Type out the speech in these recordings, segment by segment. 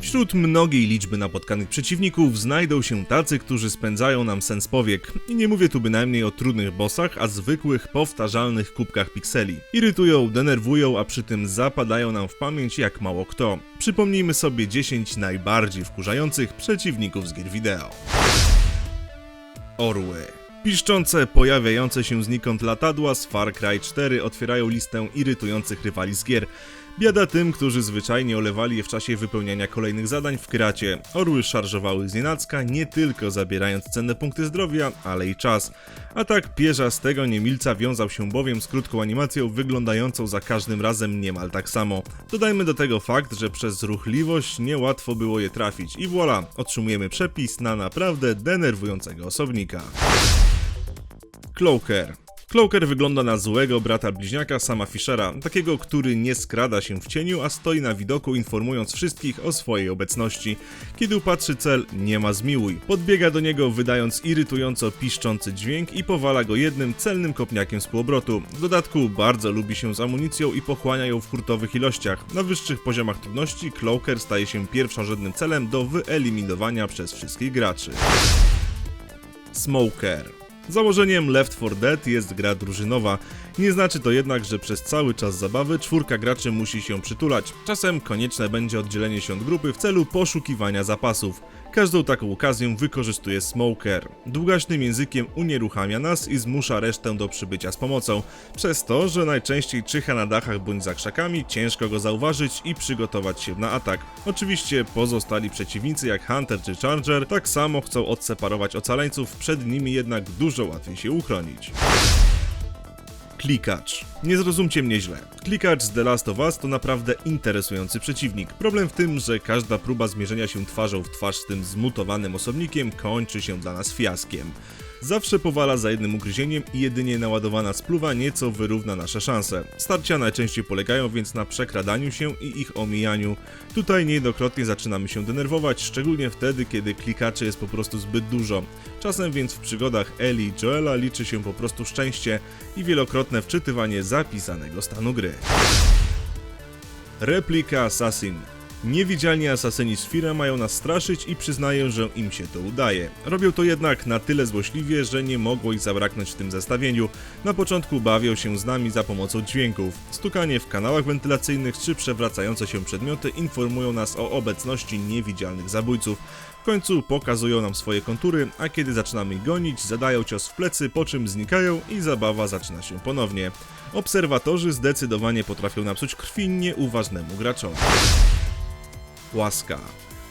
Wśród mnogiej liczby napotkanych przeciwników znajdą się tacy, którzy spędzają nam sens powiek. I nie mówię tu bynajmniej o trudnych bossach, a zwykłych, powtarzalnych kubkach pikseli. Irytują, denerwują, a przy tym zapadają nam w pamięć jak mało kto. Przypomnijmy sobie 10 najbardziej wkurzających przeciwników z gier wideo. Orły. Piszczące, pojawiające się znikąd latadła z Far Cry 4 otwierają listę irytujących rywali z gier. Biada tym, którzy zwyczajnie olewali je w czasie wypełniania kolejnych zadań w kracie. Orły szarżowały z nie tylko zabierając cenne punkty zdrowia, ale i czas. A tak pierza z tego niemilca wiązał się bowiem z krótką animacją wyglądającą za każdym razem niemal tak samo. Dodajmy do tego fakt, że przez ruchliwość niełatwo było je trafić i voilà, otrzymujemy przepis na naprawdę denerwującego osobnika. Cloaker. Cloaker wygląda na złego brata bliźniaka sama Fishera, takiego, który nie skrada się w cieniu, a stoi na widoku informując wszystkich o swojej obecności. Kiedy upatrzy cel, nie ma zmiłuj. Podbiega do niego wydając irytująco piszczący dźwięk i powala go jednym celnym kopniakiem z półobrotu. W dodatku bardzo lubi się z amunicją i pochłania ją w hurtowych ilościach. Na wyższych poziomach trudności Cloaker staje się pierwszorzędnym celem do wyeliminowania przez wszystkich graczy. Smoker. Założeniem Left 4 Dead jest gra drużynowa. Nie znaczy to jednak, że przez cały czas zabawy czwórka graczy musi się przytulać. Czasem konieczne będzie oddzielenie się od grupy w celu poszukiwania zapasów. Każdą taką okazję wykorzystuje Smoker. Długaśnym językiem unieruchamia nas i zmusza resztę do przybycia z pomocą. Przez to, że najczęściej czyha na dachach bądź za krzakami, ciężko go zauważyć i przygotować się na atak. Oczywiście pozostali przeciwnicy jak Hunter czy Charger tak samo chcą odseparować ocaleńców, przed nimi jednak dużo łatwiej się uchronić. Klikacz. Nie zrozumcie mnie źle. Klikacz z The Last of Us to naprawdę interesujący przeciwnik. Problem w tym, że każda próba zmierzenia się twarzą w twarz z tym zmutowanym osobnikiem kończy się dla nas fiaskiem. Zawsze powala za jednym ugryzieniem i jedynie naładowana spluwa nieco wyrówna nasze szanse. Starcia najczęściej polegają więc na przekradaniu się i ich omijaniu. Tutaj niejednokrotnie zaczynamy się denerwować, szczególnie wtedy, kiedy klikaczy jest po prostu zbyt dużo. Czasem więc w przygodach Eli i Joela liczy się po prostu szczęście i wielokrotne wczytywanie zapisanego stanu gry. Replika Assassin. Niewidzialni asasyni z Fira mają nas straszyć i przyznaję, że im się to udaje. Robią to jednak na tyle złośliwie, że nie mogło ich zabraknąć w tym zestawieniu. Na początku bawią się z nami za pomocą dźwięków. Stukanie w kanałach wentylacyjnych czy przewracające się przedmioty informują nas o obecności niewidzialnych zabójców. W końcu pokazują nam swoje kontury, a kiedy zaczynamy gonić, zadają cios w plecy, po czym znikają i zabawa zaczyna się ponownie. Obserwatorzy zdecydowanie potrafią napsuć krwi nieuważnemu graczowi. Łaska.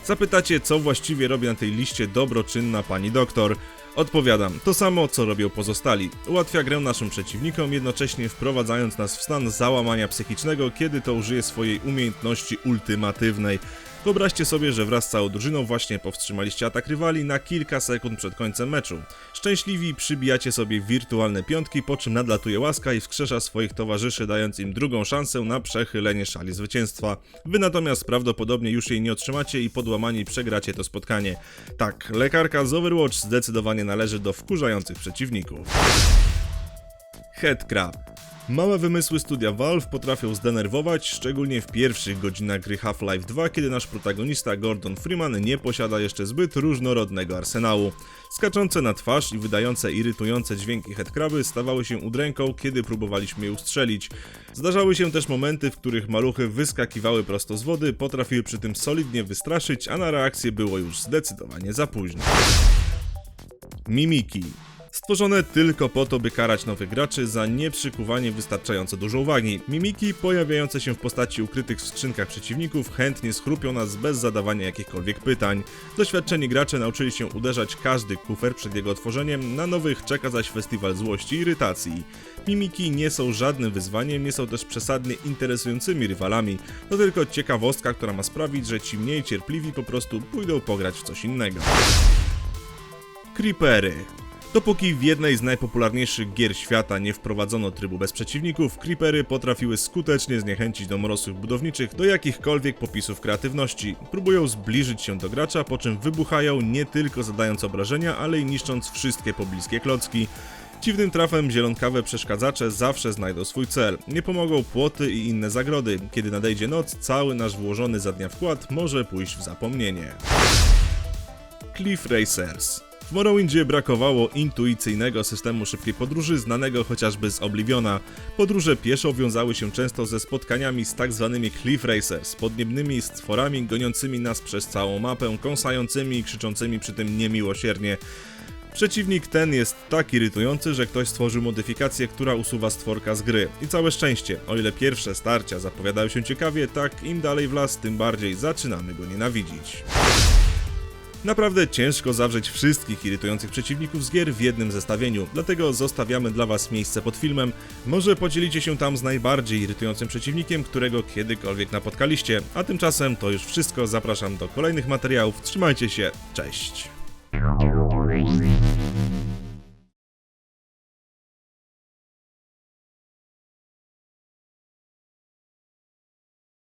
Zapytacie, co właściwie robi na tej liście dobroczynna pani doktor? Odpowiadam, to samo co robią pozostali. Ułatwia grę naszym przeciwnikom, jednocześnie wprowadzając nas w stan załamania psychicznego, kiedy to użyje swojej umiejętności ultimatywnej. Wyobraźcie sobie, że wraz z całą drużyną właśnie powstrzymaliście atak rywali na kilka sekund przed końcem meczu. Szczęśliwi przybijacie sobie wirtualne piątki, po czym nadlatuje łaska i wskrzesza swoich towarzyszy, dając im drugą szansę na przechylenie szali zwycięstwa. Wy natomiast prawdopodobnie już jej nie otrzymacie i podłamani przegracie to spotkanie. Tak, lekarka z Overwatch zdecydowanie należy do wkurzających przeciwników. Headcrab. Małe wymysły studia Valve potrafią zdenerwować, szczególnie w pierwszych godzinach gry Half-Life 2, kiedy nasz protagonista Gordon Freeman nie posiada jeszcze zbyt różnorodnego arsenału. Skaczące na twarz i wydające irytujące dźwięki headcraby stawały się udręką, kiedy próbowaliśmy je ustrzelić. Zdarzały się też momenty, w których maluchy wyskakiwały prosto z wody, potrafiły przy tym solidnie wystraszyć, a na reakcję było już zdecydowanie za późno. Mimiki. Stworzone tylko po to, by karać nowych graczy za nieprzykuwanie wystarczająco dużo uwagi. Mimiki pojawiające się w postaci ukrytych w skrzynkach przeciwników chętnie schrupią nas bez zadawania jakichkolwiek pytań. Doświadczeni gracze nauczyli się uderzać każdy kufer przed jego otworzeniem, na nowych czeka zaś festiwal złości i irytacji. Mimiki nie są żadnym wyzwaniem, nie są też przesadnie interesującymi rywalami, to tylko ciekawostka, która ma sprawić, że ci mniej cierpliwi po prostu pójdą pograć w coś innego. Creepery. Dopóki w jednej z najpopularniejszych gier świata nie wprowadzono trybu bez przeciwników, creepery potrafiły skutecznie zniechęcić domorosłych budowniczych do jakichkolwiek popisów kreatywności. Próbują zbliżyć się do gracza, po czym wybuchają nie tylko zadając obrażenia, ale i niszcząc wszystkie pobliskie klocki. Dziwnym trafem zielonkawe przeszkadzacze zawsze znajdą swój cel. Nie pomogą płoty i inne zagrody. Kiedy nadejdzie noc, cały nasz włożony za dnia wkład może pójść w zapomnienie. Cliff Racers. W Morrowindzie brakowało intuicyjnego systemu szybkiej podróży, znanego chociażby z Obliviona. Podróże pieszo wiązały się często ze spotkaniami z tak zwanymi Cliff Racers, podniebnymi stworami goniącymi nas przez całą mapę, kąsającymi i krzyczącymi przy tym niemiłosiernie. Przeciwnik ten jest tak irytujący, że ktoś stworzył modyfikację, która usuwa stworka z gry. I całe szczęście, o ile pierwsze starcia zapowiadają się ciekawie, tak im dalej w las, tym bardziej zaczynamy go nienawidzić. Naprawdę ciężko zawrzeć wszystkich irytujących przeciwników z gier w jednym zestawieniu, dlatego zostawiamy dla Was miejsce pod filmem. Może podzielicie się tam z najbardziej irytującym przeciwnikiem, którego kiedykolwiek napotkaliście. A tymczasem to już wszystko, zapraszam do kolejnych materiałów, trzymajcie się, cześć!